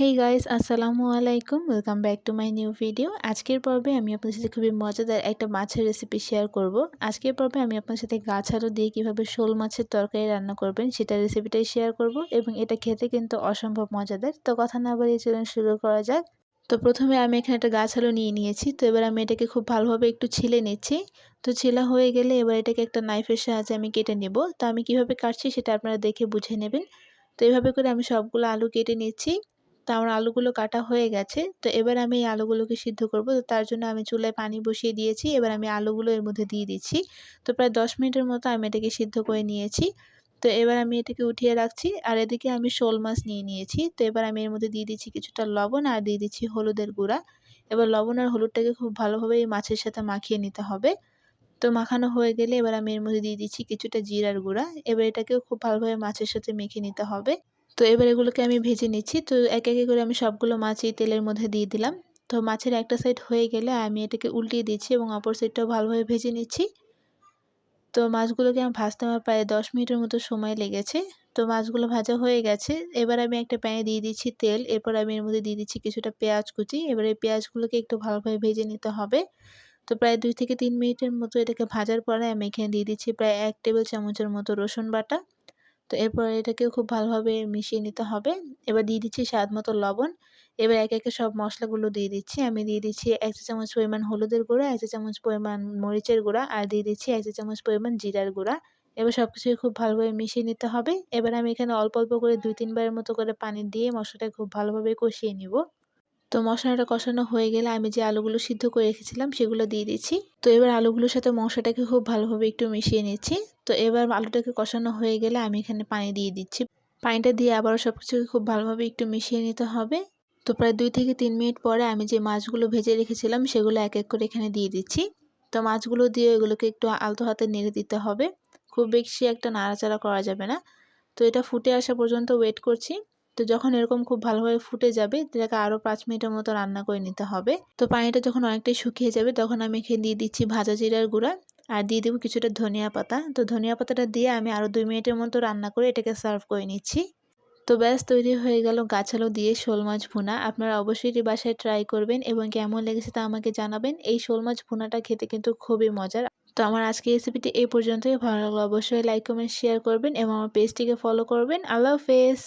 হেই guys আসসালামু আলাইকুম welcome back to my new video আজকের পর্বে আমি আপনার সাথে খুবই মজাদার একটা মাছের রেসিপি শেয়ার করব। আজকের পর্বে আমি আপনার সাথে গাছ আলু দিয়ে কীভাবে শোল মাছের তরকারি রান্না করবেন সেটা রেসিপিটাই শেয়ার করব এবং এটা খেতে কিন্তু অসম্ভব মজাদার। তো কথা না বাড়িয়ে চলুন শুরু করা যাক। তো প্রথমে আমি এখানে একটা গাছ আলু নিয়ে নিয়েছি। তো এবার আমি এটাকে খুব ভালোভাবে একটু ছিলে নিচ্ছি। তো ছিলা হয়ে গেলে এবার এটাকে একটা নাইফের সাহায্যে আমি কেটে নেব। তো আমি কীভাবে কাটছি সেটা আপনারা দেখে বুঝে নেবেন। তো এইভাবে করে আমি সবগুলো আলু কেটে নিচ্ছি। তো আমার আলুগুলো কাটা হয়ে গেছে। তো এবার আমি এই আলুগুলোকে সিদ্ধ করব। তো তার জন্য আমি চুলায় পানি বসিয়ে দিয়েছি। এবার আমি আলুগুলো এর মধ্যে দিয়ে দিচ্ছি। তো প্রায় দশ মিনিটের মতো আমি এটাকে সিদ্ধ করে নিয়েছি। তো এবার আমি এটাকে উঠিয়ে রাখছি। আর এদিকে আমি শোল মাছ নিয়ে নিয়েছি। তো এবার আমি এর মধ্যে দিয়ে দিচ্ছি কিছুটা লবণ আর দিয়ে দিচ্ছি হলুদের গুঁড়া। এবার লবণ আর হলুদটাকে খুব ভালোভাবে এই মাছের সাথে মাখিয়ে নিতে হবে। তো মাখানো হয়ে গেলে এবার আমি এর মধ্যে দিয়ে দিচ্ছি কিছুটা জিরার গুঁড়া। এবার এটাকেও খুব ভালোভাবে মাছের সাথে মেখে নিতে হবে। তো এবার এগুলোকে আমি ভেজে নিচ্ছি। তো এক একে করে আমি সবগুলো মাছই তেলের মধ্যে দিয়ে দিলাম। তো মাছের একটা সাইড হয়ে গেলে আমি এটাকে উল্টিয়ে দিচ্ছি এবং অপর সাইডটাও ভালোভাবে ভেজে নিচ্ছি। তো মাছগুলোকে আমি ভাজতে আমার প্রায় দশ মিনিটের মতো সময় লেগেছে। তো মাছগুলো ভাজা হয়ে গেছে। এবার আমি একটা প্যানে দিয়ে দিচ্ছি তেল। এরপর আমি এর মধ্যে দিয়ে দিচ্ছি কিছুটা পেঁয়াজ কুচি। এবার এই পেঁয়াজগুলোকে একটু ভালোভাবে ভেজে নিতে হবে। তো প্রায় দুই থেকে তিন মিনিটের মতো এটাকে ভাজার পরে আমি এখানে দিয়ে দিচ্ছি প্রায় এক টেবিল চামচের মতো রসুন বাটা। তো এরপর এটাকে খুব ভালোভাবে মিশিয়ে নিতে হবে। এবার দিয়ে দিচ্ছি স্বাদ মতো লবণ। এবার একে একে সব মশলাগুলো দিয়ে দিচ্ছি। আমি দিয়ে দিচ্ছি এক চা চামচ পরিমাণ হলুদের গুঁড়া, এক চা চামচ পরিমাণ মরিচের গুঁড়া আর দিয়ে দিচ্ছি এক চা চামচ পরিমাণ জিরার গুঁড়া। এবার সব কিছুই খুব ভালোভাবে মিশিয়ে নিতে হবে। এবার আমি এখানে অল্প অল্প করে দুই, তিনবারের মতো করে পানি দিয়ে মশলাটা খুব ভালোভাবে কষিয়ে নিব। তো মশলাটা কষানো হয়ে গেলে আমি যে আলুগুলো সিদ্ধ করে রেখেছিলাম সেগুলো দিয়ে দিচ্ছি তো এবার আলুগুলোর সাথে মশলাটাকে খুব ভালোভাবে একটু মিশিয়ে নিচ্ছি। তো এবার আলুটাকে কষানো হয়ে গেলে আমি এখানে পানি দিয়ে দিচ্ছি। পানিটা দিয়ে আবারও সব কিছুকে খুব ভালোভাবে একটু মিশিয়ে নিতে হবে। তো প্রায় দুই থেকে তিন মিনিট পরে আমি যে মাছগুলো ভেজে রেখেছিলাম সেগুলো এক এক করে এখানে দিয়ে দিচ্ছি। তো মাছগুলো দিয়ে এগুলোকে একটু আলতো হাতে নেড়ে দিতে হবে। খুব বেশি একটা নাড়াচাড়া করা যাবে না। তো এটা ফুটে আসা পর্যন্ত ওয়েট করছি। তো যখন এরকম খুব ভালোভাবে ফুটে যাবে এটাকে আরও পাঁচ মিনিটের মতো রান্না করে নিতে হবে। তো পানিটা যখন অনেকটাই শুকিয়ে যাবে, তখন আমি এখানে দিয়ে দিচ্ছি ভাজা জিরার গুঁড়া আর দিয়ে দেবো কিছুটা ধনিয়া পাতা। তো ধনিয়া পাতাটা দিয়ে আমি আরও দুই মিনিটের মতো রান্না করে এটাকে সার্ভ করে নিচ্ছি। তো ব্যাস, তৈরি হয়ে গেল গাছালো দিয়ে শোল মাছ ভুনা। আপনারা অবশ্যই এটি বাসায় ট্রাই করবেন এবং কেমন লেগেছে তা আমাকে জানাবেন। এই শোল মাছ ভুনাটা খেতে কিন্তু খুবই মজার। তো আমার আজকে রেসিপিটি এই পর্যন্তই। ভালো লাগল অবশ্যই লাইক কমেন্ট শেয়ার করবেন এবং আমার পেজটিকে ফলো করবেন। আল্লাহ হাফেজ!